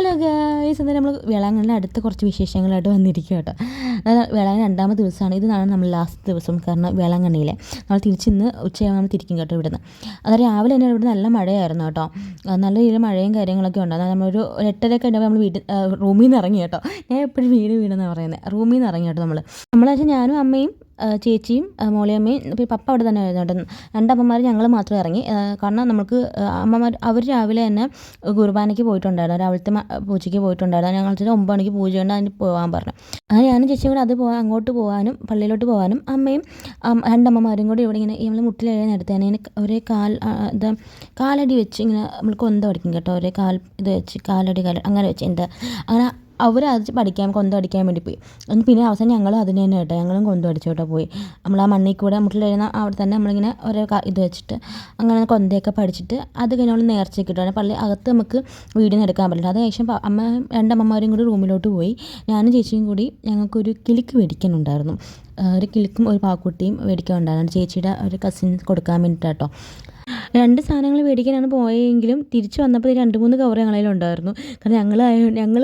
Hello guys എന്തായാലും നമ്മൾ വേളാങ്കണ്ണിന്റെ അടുത്ത കുറച്ച് വിശേഷങ്ങളായിട്ട് വന്നിരിക്കുക കേട്ടോ. വേളാങ്കണ്ണി രണ്ടാമത്തെ ദിവസമാണ്. ഇതാണ് നമ്മൾ ലാസ്റ്റ് ദിവസം കാരണം വേളാങ്കണ്ണിയിലെ. നമ്മൾ തിരിച്ചിന്ന് ഉച്ചയാകുമ്പോൾ നമ്മൾ തിരിക്കും കേട്ടോ ഇവിടുന്ന്. അത് രാവിലെ തന്നെ ഇവിടെ നല്ല മഴയായിരുന്നു കേട്ടോ. നല്ല രീതിയിൽ മഴയും കാര്യങ്ങളൊക്കെ ഉണ്ട്. അതായത് നമ്മളൊരു എട്ടരയൊക്കെ ഉണ്ടാകുമ്പോൾ നമ്മൾ വീട്ടിൽ റൂമിൽ നിന്ന് ഇറങ്ങി കേട്ടോ. ഞാൻ എപ്പോഴും വീട് വീടെന്നാണ് പറയുന്നത് റൂമിൽ നിന്ന് ഇറങ്ങി കേട്ടോ നമ്മൾ നമ്മളാച്ചാൽ ഞാനും അമ്മയും ചേച്ചിയും മോളിയമ്മയും പിന്നെ പപ്പ അവിടെ തന്നെ ആയിരുന്നു രണ്ടമ്മമാർ ഞങ്ങൾ മാത്രം ഇറങ്ങി. കാരണം നമുക്ക് അമ്മമാർ അവർ രാവിലെ തന്നെ കുർബാനയ്ക്ക് പോയിട്ടുണ്ടായിരുന്നു. രാവിലത്തെ പൂജയ്ക്ക് പോയിട്ടുണ്ടായിരുന്നു. ഞങ്ങൾ ചേച്ചി ഒമ്പത് മണിക്ക് കൊണ്ട് അതിന് പോകാൻ പറഞ്ഞു. അങ്ങനെ ഞാനും ചേച്ചിയും കൂടെ അത് പോകാൻ അങ്ങോട്ട് പോകാനും പള്ളിയിലോട്ട് പോകാനും അമ്മയും രണ്ടമ്മമാരും കൂടി ഇവിടെ ഇങ്ങനെ നമ്മൾ മുട്ടിലെഴുതി നേരത്തെ തന്നെ ഒരേ കാൽ എന്താ കാലടി വെച്ച് ഇങ്ങനെ നമ്മൾ കൊന്ത പഠിക്കും കേട്ടോ. ഒരേ കാൽ ഇത് വെച്ച് കാലടി കാല അങ്ങനെ വെച്ച് എന്താ. അങ്ങനെ അവർ അത് പഠിക്കാൻ കൊന്ത അടിക്കാൻ വേണ്ടി പോയി. എന്നിട്ട് പിന്നെ അവസാനം ഞങ്ങളും അതിന് തന്നെ കേട്ടോ. ഞങ്ങളും കൊന്ത അടിച്ചു കേട്ടോ പോയി. നമ്മൾ ആ മണ്ണിൽ കൂടെ മുട്ടിലിരുന്ന അവിടെ തന്നെ നമ്മളിങ്ങനെ ഓരോ ഇത് വെച്ചിട്ട് അങ്ങനെ കൊന്തയൊക്കെ പഠിച്ചിട്ട് അത് കഴിഞ്ഞ് നമ്മൾ നേർച്ചയ്ക്ക് ഇട്ടു. പള്ളി അകത്ത് നമുക്ക് വീഡിയോ എടുക്കാൻ പറ്റില്ല. അത് ശേഷം അമ്മ രണ്ടമ്മമാരും കൂടി റൂമിലോട്ട് പോയി. ഞാനും ചേച്ചിയും കൂടി ഞങ്ങൾക്കൊരു കിളിക്ക് മേടിക്കാനുണ്ടായിരുന്നു. ഒരു കിളിക്കും ഒരു പാക്കുട്ടിയും മേടിക്കാനുണ്ടായിരുന്നു. ചേച്ചിയുടെ ഒരു കസിൻ കൊടുക്കാൻ വേണ്ടിയിട്ട് കേട്ടോ രണ്ട് സാധനങ്ങൾ മേടിക്കാനാണ് പോയെങ്കിലും തിരിച്ചു വന്നപ്പോൾ രണ്ട് മൂന്ന് കവർ ഞങ്ങളതിലുണ്ടായിരുന്നു കാരണം ഞങ്ങൾ ഞങ്ങൾ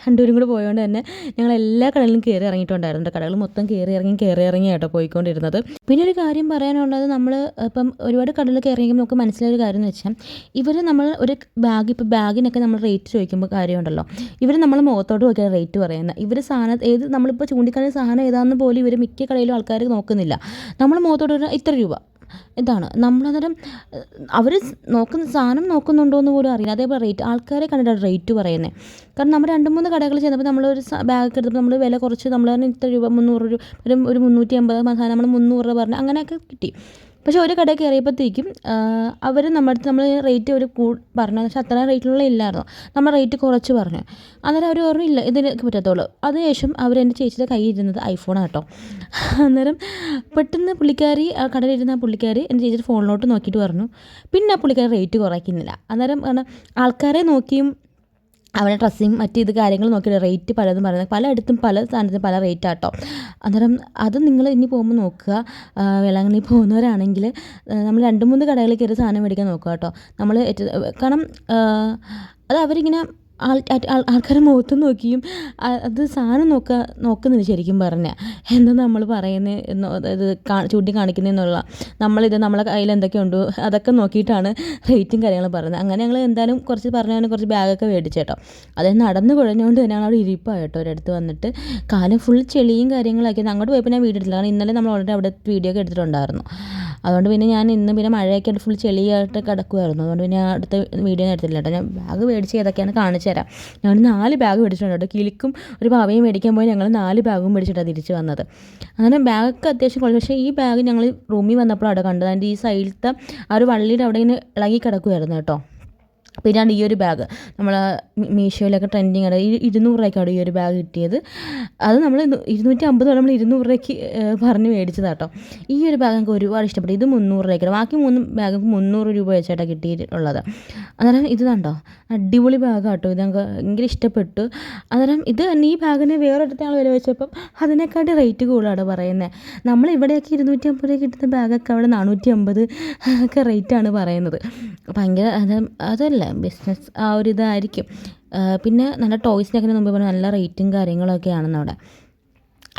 രണ്ടുപേരും കൂടെ പോയതുകൊണ്ട് തന്നെ ഞങ്ങൾ എല്ലാ കടകളിലും കയറി ഇറങ്ങിയിട്ടുണ്ടായിരുന്നു. കടകൾ മൊത്തം കയറി ഇറങ്ങി കയറി ഇറങ്ങി കേട്ടോ പോയിക്കൊണ്ടിരുന്നത്. പിന്നെ ഒരു കാര്യം പറയാനുള്ളത് നമ്മൾ ഇപ്പം ഒരുപാട് കടകളിൽ കയറി ഇറങ്ങുമ്പോൾ നമുക്ക് മനസ്സിലായൊരു കാര്യം എന്ന് വെച്ചാൽ ഇവർ നമ്മൾ ഒരു ബാഗ് ഇപ്പോൾ ബാഗിനൊക്കെ നമ്മൾ റേറ്റ് ചോദിക്കുമ്പോൾ കാര്യമുണ്ടല്ലോ. ഇവർ നമ്മൾ മുഖത്തോട്ട് നോക്കിയാണ് റേറ്റ് പറയുന്നത് ഇവർ സാധനം ഏത് നമ്മളിപ്പോൾ ചൂണ്ടിക്കാണുന്ന സാധനം ഏതാണെന്ന് പോലും ഇവർ മിക്ക കടയിലും ആൾക്കാർ നോക്കുന്നില്ല. നമ്മൾ മുഖത്തോട്ട് ഇത്ര രൂപ. ഇതാണ്. നമ്മളന്നേരം അവർ നോക്കുന്ന സാധനം നോക്കുന്നുണ്ടോ എന്ന് പോലും അറിയില്ല. അതേപോലെ റേറ്റ് ആൾക്കാരെ കണ്ടിട്ടാണ് റേറ്റ് പറയുന്നത് കാരണം നമ്മൾ രണ്ട് മൂന്ന് കടകൾ ചെന്നപ്പോൾ നമ്മളൊരു ബാഗ് എടുത്തപ്പോൾ നമ്മൾ വില കുറച്ച് നമ്മൾ തന്നെ ഇത്ര രൂപ മുന്നൂറ് രൂപ ഒരു ഒരു മുന്നൂറ്റി അമ്പത് സാധനം നമ്മൾ മുന്നൂറ് രൂപ പറഞ്ഞു അങ്ങനെയൊക്കെ കിട്ടി. പക്ഷേ ഒരു കടയിൽ കയറിയപ്പോഴത്തേക്കും അവർ നമ്മുടെ നമ്മൾ റേറ്റ് ഒരു കൂ പറഞ്ഞു. പക്ഷേ അത്ര റേറ്റിലുള്ള ഇല്ലായിരുന്നു. നമ്മൾ റേറ്റ് കുറച്ച് പറഞ്ഞു. അന്നേരം അവർ പറഞ്ഞു ഇല്ല ഇതിന് പറ്റത്തുള്ളൂ. അതിനുശേഷം അവർ എന്റെ ചേച്ചിയുടെ കയ്യിൽ ഇരുന്നത് ഐഫോണാണ് കേട്ടോ. അന്നേരം പെട്ടെന്ന് പുള്ളിക്കാരി കടയിലിരുന്ന പുള്ളിക്കാരി എന്റെ ചേച്ചിയുടെ ഫോണിലോട്ട് നോക്കിയിട്ട് പറഞ്ഞു. പിന്നെ ആ പുള്ളിക്കാരി റേറ്റ് കുറയ്ക്കുന്നില്ല. അന്നേരം ആൾക്കാരെ നോക്കിയും അവിടെ ഡ്രസ്സിങ് മറ്റ് ഇത് കാര്യങ്ങൾ നോക്കിയിട്ട് റേറ്റ് പലതും പറയുന്നത് പലയിടത്തും പല സാധനത്തിനും പല റേറ്റ് ആട്ടോ അന്നേരം അത് നിങ്ങൾ ഇനി പോകുമ്പോൾ നോക്കുക. വേളാങ്കണ്ണി പോകുന്നവരാണെങ്കിൽ നമ്മൾ രണ്ട് മൂന്ന് കടകളിൽ കയറി സാധനം മേടിക്കാൻ നോക്കുക കേട്ടോ. നമ്മൾ കാരണം അത് അവരിങ്ങനെ ആൾ ആൾക്കാരെ മുഖത്ത് നോക്കിയും അത് സാധനം നോക്കുക നോക്കുന്നില്ല ശരിക്കും പറഞ്ഞാൽ എന്താ നമ്മൾ പറയുന്നത് ഇത് ചൂണ്ടി കാണിക്കുന്നതെന്നുള്ള നമ്മളിത് നമ്മളെ കയ്യിൽ എന്തൊക്കെയുണ്ടോ അതൊക്കെ നോക്കിയിട്ടാണ് റേറ്റും കാര്യങ്ങളും പറയുന്നത്. അങ്ങനെ ഞങ്ങൾ എന്തായാലും കുറച്ച് പറഞ്ഞാൽ കുറച്ച് ബാഗൊക്കെ മേടിച്ചു കേട്ടോ അതായത് നടന്ന് കുഴഞ്ഞുകൊണ്ട് തന്നെ അവിടെ ഇരിപ്പാണ് കേട്ടോ ഒരിടത്ത് വന്നിട്ട്. കാലം ഫുൾ ചെളിയും കാര്യങ്ങളൊക്കെ. അങ്ങോട്ട് പോയപ്പോൾ ഞാൻ വീടെടുത്തില്ല. കാരണം ഇന്നലെ നമ്മൾ ഓൾറെഡി അവിടെ വീഡിയോ ഒക്കെ എടുത്തിട്ടുണ്ടായിരുന്നു. അതുകൊണ്ട് പിന്നെ ഞാൻ ഇന്ന് പിന്നെ മഴയൊക്കെ ഫുൾ ചെളിയായിട്ട് കിടക്കുമായിരുന്നു അതുകൊണ്ട് പിന്നെ അടുത്ത വീഡിയോ എടുത്തില്ല കേട്ടോ. ഞാൻ ബാഗ് മേടിച്ച് ഏതൊക്കെയാണ് കാണിച്ചു തരാം. ഞാൻ നാല് ബാഗ് മേടിച്ചിട്ടുണ്ട് കേട്ടോ. കിളിക്കും ഒരു പാവയും മേടിക്കാൻ പോയി. ഞങ്ങൾ നാല് ബാഗും മേടിച്ചിട്ടാണ് തിരിച്ച് വന്നത്. അങ്ങനെ ബാഗൊക്കെ അത്യാവശ്യം കുഴപ്പം പക്ഷേ ഈ ബാഗ് ഞങ്ങൾ റൂമിൽ വന്നപ്പോഴാണ് കണ്ടത്. അതിന്റെ ഈ സൈഡിലത്തെ ആ ഒരു വള്ളിയുടെ അവിടെ ഇങ്ങനെ ഇളകി കിടക്കുമായിരുന്നു കേട്ടോ. പിന്നെയാണ് ഈ ഒരു ബാഗ് നമ്മൾ മീഷോയിലൊക്കെ ട്രെൻഡിങ് ആണ്. ഇരുന്നൂറ് രൂപയ്ക്കാണ് ഈ ഒരു ബാഗ് കിട്ടിയത്. അത് നമ്മൾ ഇരുന്നൂറ്റി അമ്പത് നമ്മൾ ഇരുന്നൂറ് രൂപയ്ക്ക് പറഞ്ഞ് മേടിച്ചതാണ് കേട്ടോ ഈ ഒരു ബാഗ് എനിക്ക് ഒരുപാട് ഇഷ്ടപ്പെട്ടു. ഇത് മുന്നൂറ് രൂപയ്ക്കാണ് ബാക്കി മൂന്ന് ബാഗ് മുന്നൂറ് രൂപ വെച്ചായിട്ടാണ് കിട്ടിയിട്ടുള്ളത്. അന്നേരം ഇത് കണ്ടോ? അടിപൊളി ബാഗ് കേട്ടോ ഇത് ഞങ്ങൾക്ക് ഭയങ്കര ഇഷ്ടപ്പെട്ടു. അന്നേരം ഇത് തന്നെ ഈ ബാഗിന് വേറൊരിടത്ത് ഞങ്ങൾ വില വെച്ചപ്പം അതിനെക്കാട്ടി റേറ്റ് കൂടുതലാണ് പറയുന്നത് നമ്മൾ ഇവിടെയൊക്കെ ഇരുന്നൂറ്റി അമ്പത് രൂപ കിട്ടുന്ന ബാഗൊക്കെ അവിടെ നാനൂറ്റി അമ്പത് ഒക്കെ റേറ്റാണ് പറയുന്നത്. ഭയങ്കര അത് അതല്ല. ബിസിനസ് ആ ഒരു ഇതായിരിക്കും. പിന്നെ നല്ല ടോയ്സിനൊക്കെ മുമ്പ് പറഞ്ഞാൽ നല്ല റേറ്റും കാര്യങ്ങളൊക്കെ അവിടെ.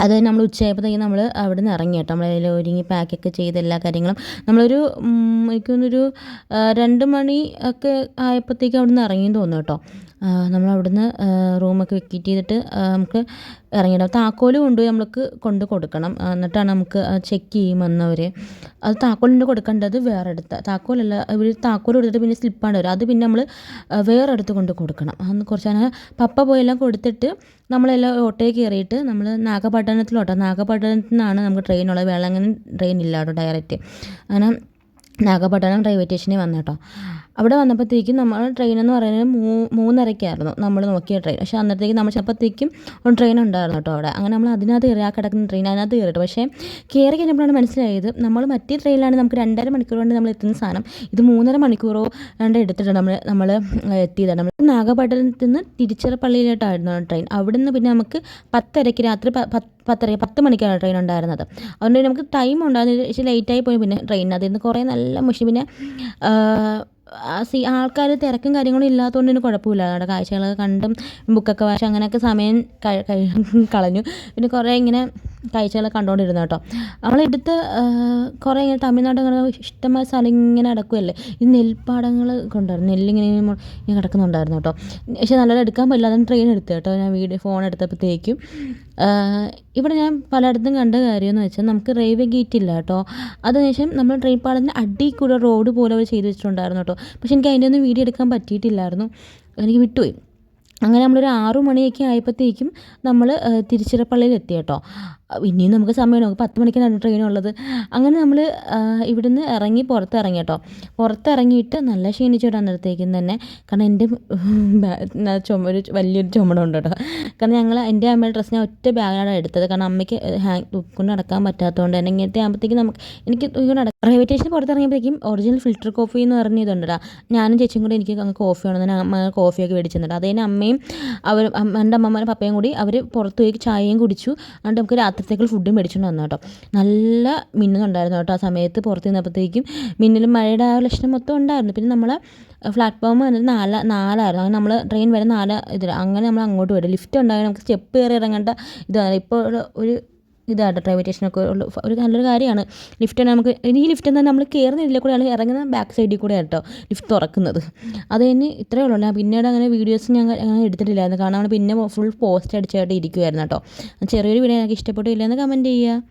അത് നമ്മൾ ഉച്ചയായപ്പോഴത്തേക്കും നമ്മൾ അവിടെ നിന്ന് ഇറങ്ങി കേട്ടോ. നമ്മളതിൽ ഒരുങ്ങി പാക്കൊക്കെ ചെയ്ത് എല്ലാ കാര്യങ്ങളും. നമ്മളൊരു എനിക്ക് തോന്നുന്നൊരു രണ്ട് മണി ഒക്കെ ആയപ്പോഴത്തേക്കും അവിടെ നിന്ന് ഇറങ്ങിയെന്ന് തോന്നുന്നു കേട്ടോ. നമ്മൾ അവിടുന്ന് റൂമൊക്കെ വെക്കിറ്റ് ചെയ്തിട്ട് നമുക്ക് ഇറങ്ങിയിടാം താക്കോൽ കൊണ്ടുപോയി നമ്മൾക്ക് കൊണ്ട് കൊടുക്കണം. എന്നിട്ടാണ് നമുക്ക് ചെക്ക് ചെയ്യും വന്നവർ അത് താക്കോലിന്റെ കൊടുക്കേണ്ടത് വേറെ അടുത്ത് താക്കോലല്ല ഇവർ താക്കോൽ കൊടുത്തിട്ട് പിന്നെ സ്ലിപ്പാണ് വരും അത് പിന്നെ നമ്മൾ വേറെ അടുത്ത് കൊണ്ട് കൊടുക്കണം. അന്ന് കുറച്ച് അങ്ങനെ പപ്പ പോയെല്ലാം കൊടുത്തിട്ട് നമ്മളെല്ലാം ഓട്ടോയിൽ കയറിയിട്ട് നമ്മൾ നാഗപട്ടണത്തിലോട്ടോ. നാഗപട്ടണത്തിൽ നിന്നാണ് നമുക്ക് ട്രെയിൻ ഉള്ളത്. വേളാങ്കണ്ണി ട്രെയിൻ ഇല്ല കേട്ടോ ഡയറക്റ്റ് അങ്ങനെ നാഗപട്ടണം റെയിൽവേ സ്റ്റേഷനിൽ വന്നു കേട്ടോ അവിടെ വന്നപ്പോഴത്തേക്കും നമ്മൾ ട്രെയിൻ എന്ന് പറയുന്നത് മൂ മൂന്നരയ്ക്കായിരുന്നു നമ്മൾ നോക്കിയ ട്രെയിൻ പക്ഷേ അന്നത്തേക്ക് നമ്മൾ ചിലപ്പോഴത്തേക്കും ട്രെയിൻ ഉണ്ടായിരുന്നു കേട്ടോ അവിടെ. അങ്ങനെ നമ്മൾ അതിനകത്ത് കയറി ആ കിടക്കുന്ന ട്രെയിൻ അതിനകത്ത് കയറിയിട്ട്. പക്ഷേ കയറി കഴിഞ്ഞപ്പോഴാണ് മനസ്സിലായത് നമ്മൾ മറ്റേ ട്രെയിനിലാണ് നമുക്ക് രണ്ടര മണിക്കൂർ കൊണ്ട് നമ്മൾ എത്തുന്ന സാധനം. ഇത് മൂന്നര മണിക്കൂറോ രണ്ട് എടുത്തിട്ട് നമ്മൾ നമ്മൾ എത്തിയതാണ് നമ്മൾ നാഗപട്ടണത്തിൽ നിന്ന് തിരുച്ചിറപ്പള്ളിയിലോട്ടായിരുന്നു ട്രെയിൻ അവിടെ നിന്ന് പിന്നെ നമുക്ക് പത്തരയ്ക്ക് രാത്രി പത്തര പത്ത് മണിക്കാണ് ട്രെയിൻ ഉണ്ടായിരുന്നത്. അതുകൊണ്ട് നമുക്ക് ടൈം ഉണ്ടായിരുന്നു ലേറ്റായി പോയി പിന്നെ ട്രെയിൻ അതിൽ നിന്ന് കുറേ നല്ല മുഷി പിന്നെ സീ ആൾക്കാർ തിരക്കും കാര്യങ്ങളും ഇല്ലാത്തതുകൊണ്ട് തന്നെ കുഴപ്പമില്ല. അവിടെ കാഴ്ചകളൊക്കെ കണ്ടും ബുക്കൊക്കെ വായിച്ച് അങ്ങനെയൊക്കെ സമയം കളഞ്ഞു. പിന്നെ കുറേ ഇങ്ങനെ കാഴ്ചകളൊക്കെ കണ്ടുകൊണ്ടിരുന്നു കേട്ടോ. നമ്മളെടുത്ത് കുറേ ഇങ്ങനെ തമിഴ്നാട് ഇങ്ങനെ ഇഷ്ടമായ സ്ഥലം ഇങ്ങനെ അടക്കുമല്ലേ ഈ നെൽപ്പാടങ്ങൾ കൊണ്ടായിരുന്നു നെല്ലിങ്ങനെ ഇങ്ങനെ കിടക്കുന്നുണ്ടായിരുന്നു കേട്ടോ. പക്ഷേ നല്ലത് എടുക്കാൻ പറ്റില്ല. അതാണ് ട്രെയിൻ എടുത്തു കേട്ടോ. ഞാൻ വീഡിയോ ഫോൺ എടുത്തപ്പോഴത്തേക്കും ഇവിടെ ഞാൻ പലയിടത്തും കണ്ട കാര്യമെന്ന് വെച്ചാൽ നമുക്ക് റെയിൽവേ ഗേറ്റ് ഇല്ല കേട്ടോ. അതിനുശേഷം നമ്മൾ ട്രെയിൻ പാടത്തിന് അടിയിൽ കൂടെ റോഡ് പോലെ അവർ ചെയ്ത് വെച്ചിട്ടുണ്ടായിരുന്നു കേട്ടോ. പക്ഷെ എനിക്ക് അതിന്റെ ഒന്നും വീഡിയോ എടുക്കാൻ പറ്റിയിട്ടില്ലായിരുന്നു. എനിക്ക് വിട്ടുപോയി. അങ്ങനെ നമ്മളൊരു ആറു മണിയൊക്കെ ആയപ്പോഴത്തേക്കും നമ്മൾ തിരുച്ചിറപ്പള്ളിയിൽ എത്തി കേട്ടോ. ഇനിയും നമുക്ക് സമയമുണ്ട്. നമുക്ക് പത്ത് മണിക്കാണ് ട്രെയിൻ ഉള്ളത്. അങ്ങനെ നമ്മൾ ഇവിടുന്ന് ഇറങ്ങി പുറത്തിറങ്ങി കേട്ടോ. പുറത്തിറങ്ങിയിട്ട് നല്ല ക്ഷീണിച്ചു കേട്ടോ അന്നേരത്തേക്കും തന്നെ. കാരണം എന്റെ ചുമ ഒരു വലിയൊരു ചുമടുണ്ട് കേട്ടോ. കാരണം ഞങ്ങൾ എന്റെ അമ്മയുടെ ഡ്രസ്സ് ഞാൻ ഒറ്റ ബാഗാണ് എടുത്തത്. കാരണം അമ്മയ്ക്ക് ഹാങ് കൊണ്ട് നടക്കാൻ പറ്റാത്തതുകൊണ്ട് തന്നെ ഇങ്ങനത്തെ ആകുമ്പോഴത്തേക്കും നമുക്ക് എനിക്ക് റെയിൽവേ സ്റ്റേഷൻ പുറത്തിറങ്ങിയപ്പോഴത്തേക്കും ഒറിജിനൽ ഫിൽറ്റർ കോഫി എന്ന് പറഞ്ഞ ഞാനും ചേച്ചിയും കൂടി എനിക്ക് കോഫി വേണമെന്ന് അമ്മ കോഫിയൊക്കെ മേടിച്ചിട്ടുണ്ട് അതേ അമ്മയും അവർ എന്റെ അമ്മമാരും പപ്പയും കൂടി അവർ പുറത്ത് പോയി ചായയും കുടിച്ചു. എന്നിട്ട് നമുക്ക് രാത്രിത്തേക്കുള്ള ഫുഡ് മേടിച്ചുകൊണ്ട് വന്നു കേട്ടോ. നല്ല മിന്നുന്നുണ്ടായിരുന്നു കേട്ടോ. ആ സമയത്ത് പുറത്ത് നിന്നപ്പോഴത്തേക്കും മിന്നലും മഴയുടെ ആ ലക്ഷണം മൊത്തം ഉണ്ടായിരുന്നു. പിന്നെ നമ്മൾ പ്ലാറ്റ്ഫോം വന്നിട്ട് നാല് നാലായിരുന്നു. അങ്ങനെ നമ്മൾ ട്രെയിൻ വരെ നാല് ഇതിൽ അങ്ങനെ നമ്മൾ അങ്ങോട്ട് വരും ലിഫ്റ്റ് ഉണ്ടായിരുന്നു നമുക്ക് സ്റ്റെപ്പ് കയറി ഇറങ്ങേണ്ട ഇതാണ് ഇപ്പോൾ ഒരു ഇതാണ് റെയിൽവേ സ്റ്റേഷനൊക്കെ ഉള്ള ഒരു നല്ലൊരു കാര്യമാണ്. ലിഫ്റ്റ് നമുക്ക് ഇനി ഈ ലിഫ്റ്റ് എന്നാൽ നമ്മൾ കയറുന്ന കൂടെയാണ് ഇറങ്ങുന്ന ബാക്ക് സൈഡിൽ കൂടെ കേട്ടോ ലിഫ്റ്റ് തുറക്കുന്നത്. അത് തന്നെ ഇത്രയേ ഉള്ളൂ ഞാൻ പിന്നീട് അങ്ങനെ വീഡിയോസ് ഞാൻ അങ്ങനെ എടുത്തിട്ടില്ലായിരുന്നു. കാരണം പിന്നെ ഫുൾ പോസ്റ്റ് അടിച്ചായിട്ട് ഇരിക്കുമായിരുന്നു കേട്ടോ ചെറിയൊരു വീഡിയോ എനിക്ക് ഇഷ്ടപ്പെട്ടില്ല എന്ന് കമന്റ് ചെയ്യുക.